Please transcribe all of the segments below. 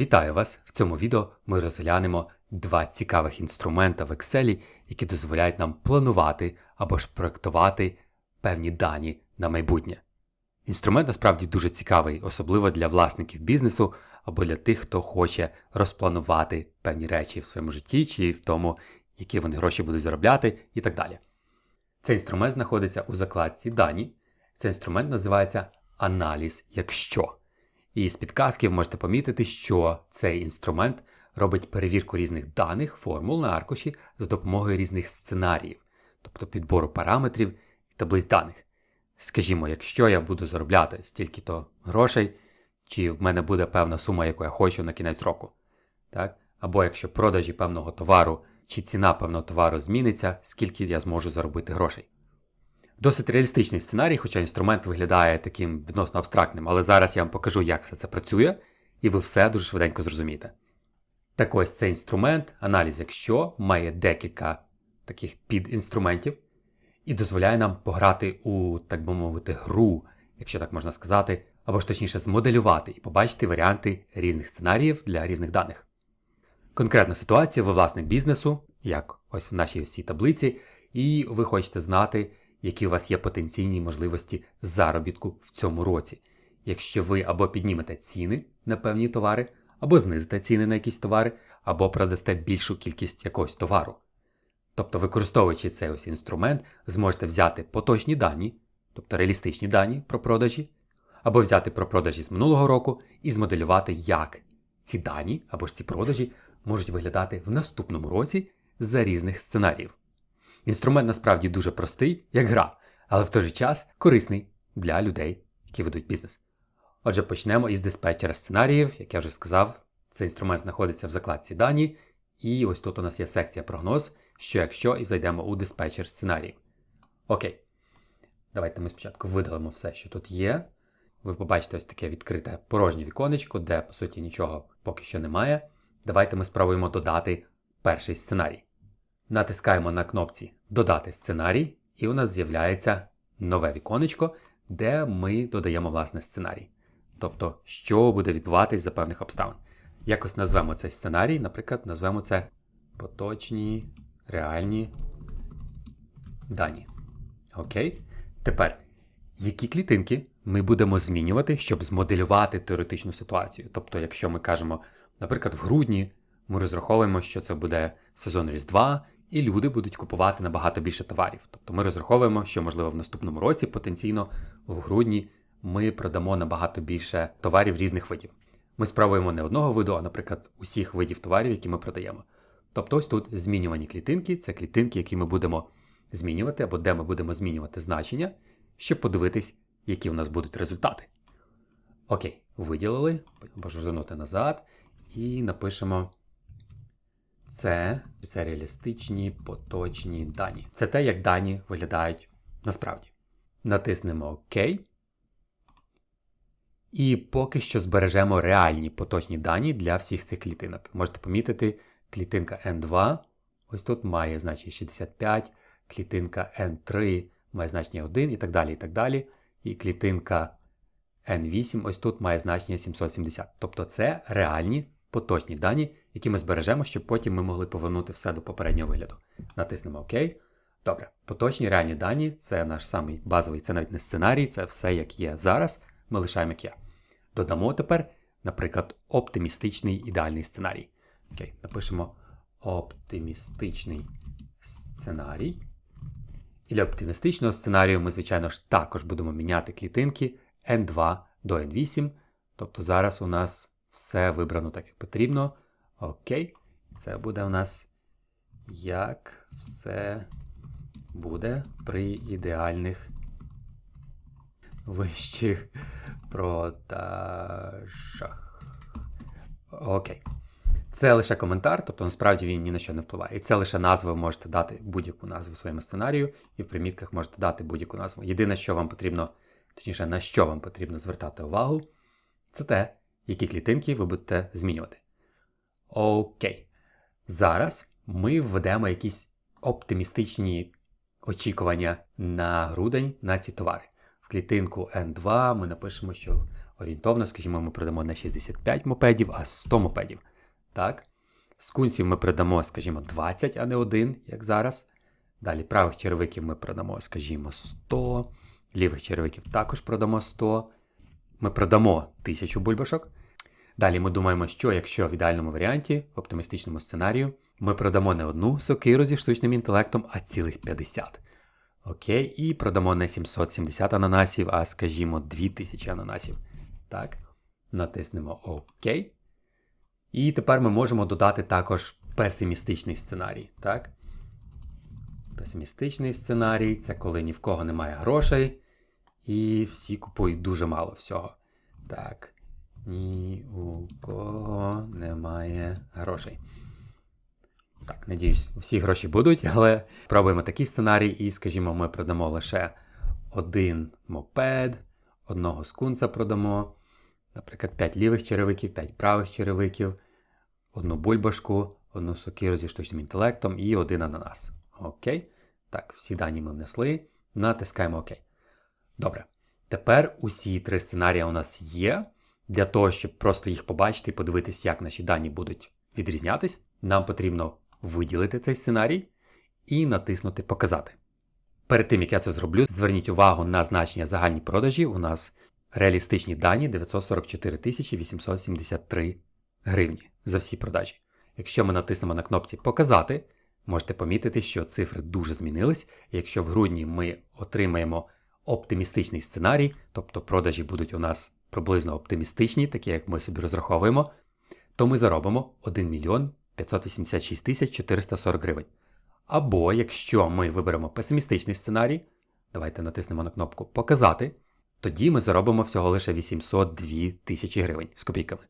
Вітаю вас! В цьому відео ми розглянемо два цікавих інструмента в Excel, які дозволяють нам планувати або ж проектувати певні дані на майбутнє. Інструмент насправді дуже цікавий, особливо для власників бізнесу або для тих, хто хоче розпланувати певні речі в своєму житті чи в тому, які вони гроші будуть заробляти і так далі. Цей інструмент знаходиться у закладці Дані. Цей інструмент називається Аналіз якщо. І з підказки ви можете помітити, що цей інструмент робить перевірку різних даних, формул на аркуші за допомогою різних сценаріїв, тобто підбору параметрів і таблиць даних. Скажімо, якщо я буду заробляти стільки-то грошей, чи в мене буде певна сума, яку я хочу на кінець року. Так? Або якщо продажі певного товару чи ціна певного товару зміниться, скільки я зможу заробити грошей. Досить реалістичний сценарій, хоча інструмент виглядає таким відносно абстрактним, але зараз я вам покажу, як все це працює, і ви все дуже швиденько зрозумієте. Так ось цей інструмент, аналіз якщо, має декілька таких підінструментів і дозволяє нам пограти у, так би мовити, гру, якщо так можна сказати, або ж точніше змоделювати і побачити варіанти різних сценаріїв для різних даних. Конкретна ситуація, ви власник бізнесу, як ось в нашій всій таблиці, і ви хочете знати, які у вас є потенційні можливості заробітку в цьому році. Якщо ви або піднімете ціни на певні товари, або знизите ціни на якісь товари, або продасте більшу кількість якогось товару. Тобто, використовуючи цей ось інструмент, зможете взяти поточні дані, тобто реалістичні дані про продажі, або взяти про продажі з минулого року і змоделювати, як ці дані або ж ці продажі можуть виглядати в наступному році за різних сценаріїв. Інструмент насправді дуже простий, як гра, але в той же час корисний для людей, які ведуть бізнес. Отже, почнемо із диспетчера сценаріїв, як я вже сказав, цей інструмент знаходиться в закладці дані, і ось тут у нас є секція прогноз, що якщо і зайдемо у диспетчер сценаріїв. Окей. Давайте ми спочатку видалимо все, що тут є. Ви побачите ось таке відкрите порожнє віконечко, де, по суті, нічого поки що немає. Давайте ми спробуємо додати перший сценарій. Натискаємо на кнопці Додати сценарій, і у нас з'являється нове віконечко, де ми додаємо власне сценарій. Тобто, що буде відбуватись за певних обставин. Якось назвемо цей сценарій, наприклад, назвемо це поточні реальні дані. Окей. Тепер, які клітинки ми будемо змінювати, щоб змоделювати теоретичну ситуацію? Тобто, якщо ми кажемо, наприклад, в грудні ми розраховуємо, що це буде сезон Різдва, і люди будуть купувати набагато більше товарів. Тобто ми розраховуємо, що, можливо, в наступному році потенційно в грудні ми продамо набагато більше товарів різних видів. Ми спробуємо не одного виду, а, наприклад, усіх видів товарів, які ми продаємо. Тобто, ось тут змінювані клітинки це клітинки, які ми будемо змінювати, або де ми будемо змінювати значення, щоб подивитись, які у нас будуть результати. Окей, виділили, можу звернути назад і напишемо. Це, це реалістичні поточні дані. Це те, як дані виглядають насправді. Натиснемо ОК. І поки що збережемо реальні поточні дані для всіх цих клітинок. Можете помітити, клітинка N2 ось тут має значення 65, клітинка N3 має значення 1 і так далі. І так далі. І клітинка N8 ось тут має значення 770. Тобто це реальні поточні дані, які ми збережемо, щоб потім ми могли повернути все до попереднього вигляду. Натиснемо ОК. Добре, поточні реальні дані це наш самий базовий, це навіть не сценарій, це все як є зараз. Ми лишаємо як є. Додамо тепер, наприклад, оптимістичний ідеальний сценарій. Окей, напишемо оптимістичний сценарій. І для оптимістичного сценарію ми, звичайно ж, також будемо міняти клітинки N2 до N8. Тобто зараз у нас все вибрано так, як потрібно. Окей. Це буде у нас як все буде при ідеальних вищих продажах. Окей. Це лише коментар, тобто насправді він ні на що не впливає. І це лише назва, ви можете дати будь-яку назву своєму сценарію, і в примітках можете дати будь-яку назву. Єдине, що вам потрібно, точніше, на що вам потрібно звертати увагу, це те, які клітинки ви будете змінювати. Окей. Зараз ми введемо якісь оптимістичні очікування на грудень на ці товари. В клітинку N2 ми напишемо, що Орієнтовно, скажімо, ми продамо не 65 мопедів, а 100 мопедів. Так? Скунсів ми продамо, скажімо, 20, а не 1, як зараз. Далі правих черевиків ми продамо, скажімо, 100. Лівих черевиків також продамо 100. Ми продамо 1000 бульбашок. Далі ми думаємо, що якщо в ідеальному варіанті, в оптимістичному сценарію, ми продамо не одну сокиру зі штучним інтелектом, а цілих 50. Окей, і продамо не 770 ананасів, а скажімо, 2000 ананасів. Так, натиснемо ОК. І тепер ми можемо додати також песимістичний сценарій. Так? Песимістичний сценарій це коли ні в кого немає грошей, і всі купують дуже мало всього. Так. Ні у кого немає грошей. Так, надіюсь, всі гроші будуть, але пробуємо такий сценарій, і, скажімо, ми продамо лише один мопед, одного скунса продамо, наприклад, 5 лівих черевиків, 5 правих черевиків, одну бульбашку, одну сокиру зі штучним інтелектом і один ананас. Окей. Так, всі дані ми внесли. Натискаємо ОК. Добре. Тепер усі три сценарії у нас є. Для того, щоб просто їх побачити і подивитись, як наші дані будуть відрізнятись, нам потрібно виділити цей сценарій і натиснути Показати. Перед тим, як я це зроблю, зверніть увагу на значення загальні продажі. У нас реалістичні дані 944 873 гривні за всі продажі. Якщо ми натиснемо на кнопці Показати, можете помітити, що цифри дуже змінились. Якщо в грудні ми отримаємо оптимістичний сценарій, тобто продажі будуть у нас приблизно оптимістичні, такі як ми собі розраховуємо, то ми заробимо 1 мільйон 586 тисяч 440 гривень. Або якщо ми виберемо песимістичний сценарій, давайте натиснемо на кнопку Показати, тоді ми заробимо всього лише 802 тисячі гривень з копійками.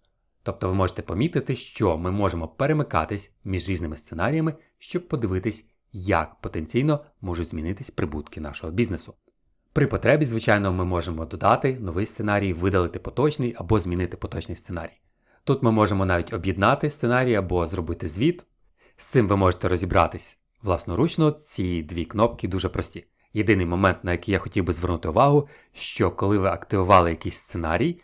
Тобто ви можете помітити, що ми можемо перемикатись між різними сценаріями, щоб подивитись, як потенційно можуть змінитись прибутки нашого бізнесу. При потребі, звичайно, ми можемо додати новий сценарій, видалити поточний або змінити поточний сценарій. Тут ми можемо навіть об'єднати сценарій або зробити звіт. З цим ви можете розібратись власноручно, ці дві кнопки дуже прості. Єдиний момент, на який я хотів би звернути увагу, що коли ви активували якийсь сценарій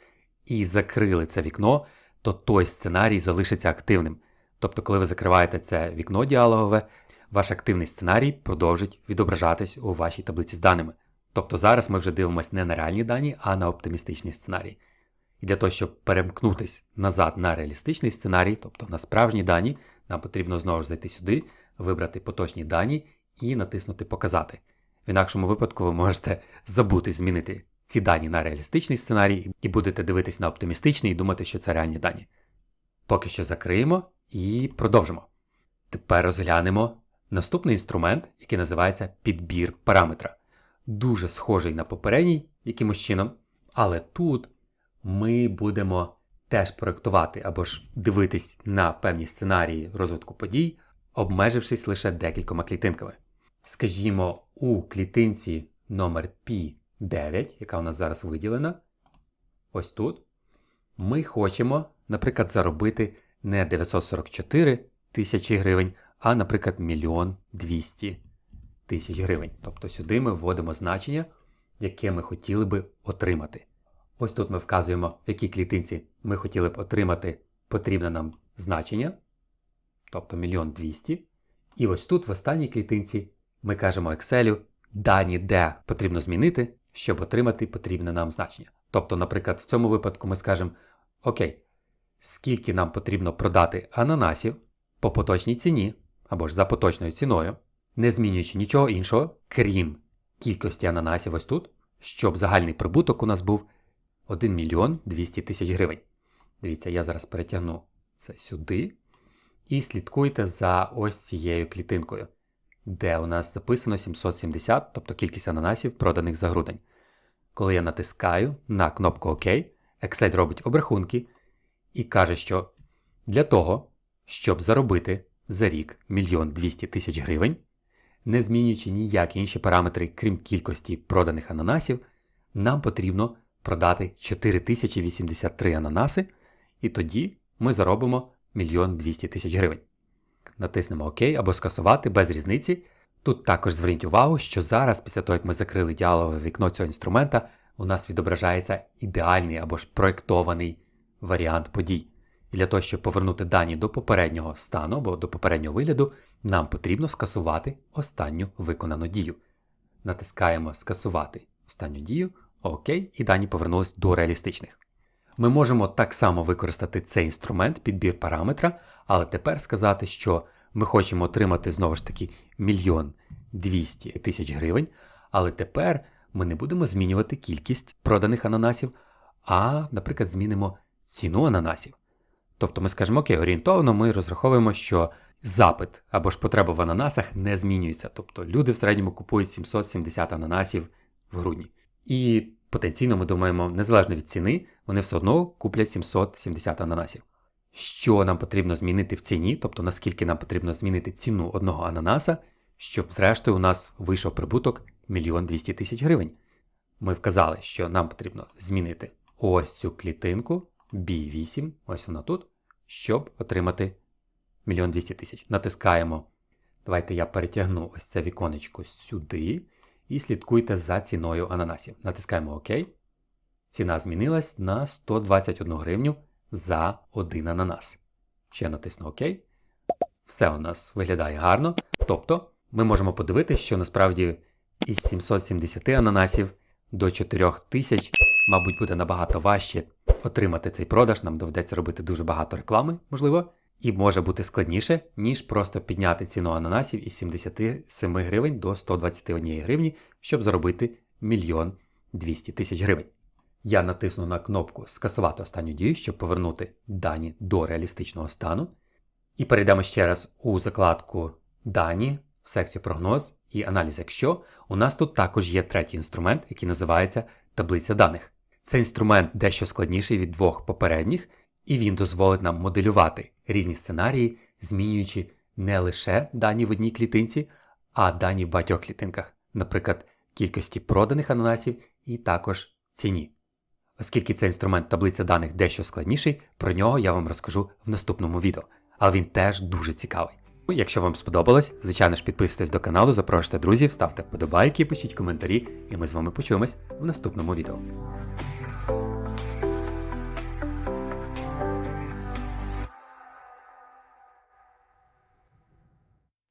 і закрили це вікно, то той сценарій залишиться активним. Тобто, коли ви закриваєте це вікно діалогове, ваш активний сценарій продовжить відображатись у вашій таблиці з даними. Тобто зараз ми вже дивимося не на реальні дані, а на оптимістичний сценарій. І для того, щоб перемкнутися назад на реалістичний сценарій, тобто на справжні дані, нам потрібно знову ж зайти сюди, вибрати поточні дані і натиснути Показати. В інакшому випадку ви можете забути змінити ці дані на реалістичний сценарій і будете дивитись на оптимістичний і думати, що це реальні дані. Поки що закриємо і продовжимо. Тепер розглянемо наступний інструмент, який називається підбір параметра. Дуже схожий на попередній якимось чином, але тут ми будемо теж проєктувати або ж дивитись на певні сценарії розвитку подій, обмежившись лише декількома клітинками. Скажімо, у клітинці номер P9, яка у нас зараз виділена, ось тут, ми хочемо, наприклад, заробити не 944 тисячі гривень, а, наприклад, 1 200 тисяч гривень. Тобто сюди ми вводимо значення, яке ми хотіли би отримати. Ось тут ми вказуємо, в якій клітинці ми хотіли б отримати потрібне нам значення, тобто 1 200 І ось тут, в останній клітинці, ми кажемо Excel дані, де потрібно змінити, щоб отримати потрібне нам значення. Тобто, наприклад, в цьому випадку ми скажемо: Окей, скільки нам потрібно продати ананасів по поточній ціні або ж за поточною ціною, не змінюючи нічого іншого, крім кількості ананасів ось тут, щоб загальний прибуток у нас був 1 мільйон 200 тисяч гривень. Дивіться, я зараз перетягну це сюди. І слідкуйте за ось цією клітинкою, де у нас записано 770, тобто кількість ананасів, проданих за грудень. Коли я натискаю на кнопку ОК, Excel робить обрахунки і каже, що для того, щоб заробити за рік 1 200 тисяч гривень, не змінюючи ніякі інші параметри, крім кількості проданих ананасів, нам потрібно продати 4083 ананаси, і тоді ми заробимо 1 200 тисяч гривень. Натиснемо ОК або скасувати без різниці. Тут також зверніть увагу, що зараз, після того, як ми закрили діалогове вікно цього інструмента, у нас відображається ідеальний або ж проєктований варіант подій. І для того, щоб повернути дані до попереднього стану або до попереднього вигляду, нам потрібно скасувати останню виконану дію. Натискаємо Скасувати останню дію, ОК, і дані повернулись до реалістичних. Ми можемо так само використати цей інструмент, підбір параметра, але тепер сказати, що ми хочемо отримати знову ж таки мільйон 200 тисяч гривень, але тепер ми не будемо змінювати кількість проданих ананасів, а, наприклад, змінимо ціну ананасів. Тобто ми скажемо, окей, орієнтовно ми розраховуємо, що запит або ж потреба в ананасах не змінюється. Тобто люди в середньому купують 770 ананасів в грудні. І потенційно ми думаємо, незалежно від ціни, вони все одно куплять 770 ананасів. Що нам потрібно змінити в ціні, тобто наскільки нам потрібно змінити ціну одного ананаса, щоб зрештою у нас вийшов прибуток 1 200 тисяч гривень. Ми вказали, що нам потрібно змінити ось цю клітинку B8, ось вона тут, щоб отримати 1 200 тисяч. Натискаємо. Давайте я перетягну ось це віконечко сюди і слідкуйте за ціною ананасів. Натискаємо ОК. Ціна змінилась на 121 гривню за один ананас. Ще натисну ОК. Все у нас виглядає гарно. Тобто, ми можемо подивитися, що насправді із 770 ананасів до 4000, мабуть, буде набагато важче отримати цей продаж. Нам доведеться робити дуже багато реклами, можливо, і може бути складніше, ніж просто підняти ціну ананасів із 77 гривень до 121 гривні, щоб заробити мільйон 200 тисяч гривень. Я натисну на кнопку Скасувати останню дію, щоб повернути дані до реалістичного стану. І перейдемо ще раз у закладку Дані в секцію прогноз і аналіз, якщо у нас тут також є третій інструмент, який називається таблиця даних. Цей інструмент дещо складніший від двох попередніх, і він дозволить нам моделювати різні сценарії, змінюючи не лише дані в одній клітинці, а дані в багатьох клітинках, наприклад, кількості проданих ананасів і також ціні. Оскільки цей інструмент таблиця даних дещо складніший, про нього я вам розкажу в наступному відео, але він теж дуже цікавий. Ну, Якщо вам сподобалось, звичайно ж підписуйтесь до каналу, запрошуйте друзів, ставте вподобайки, пишіть коментарі, і ми з вами почуємось в наступному відео.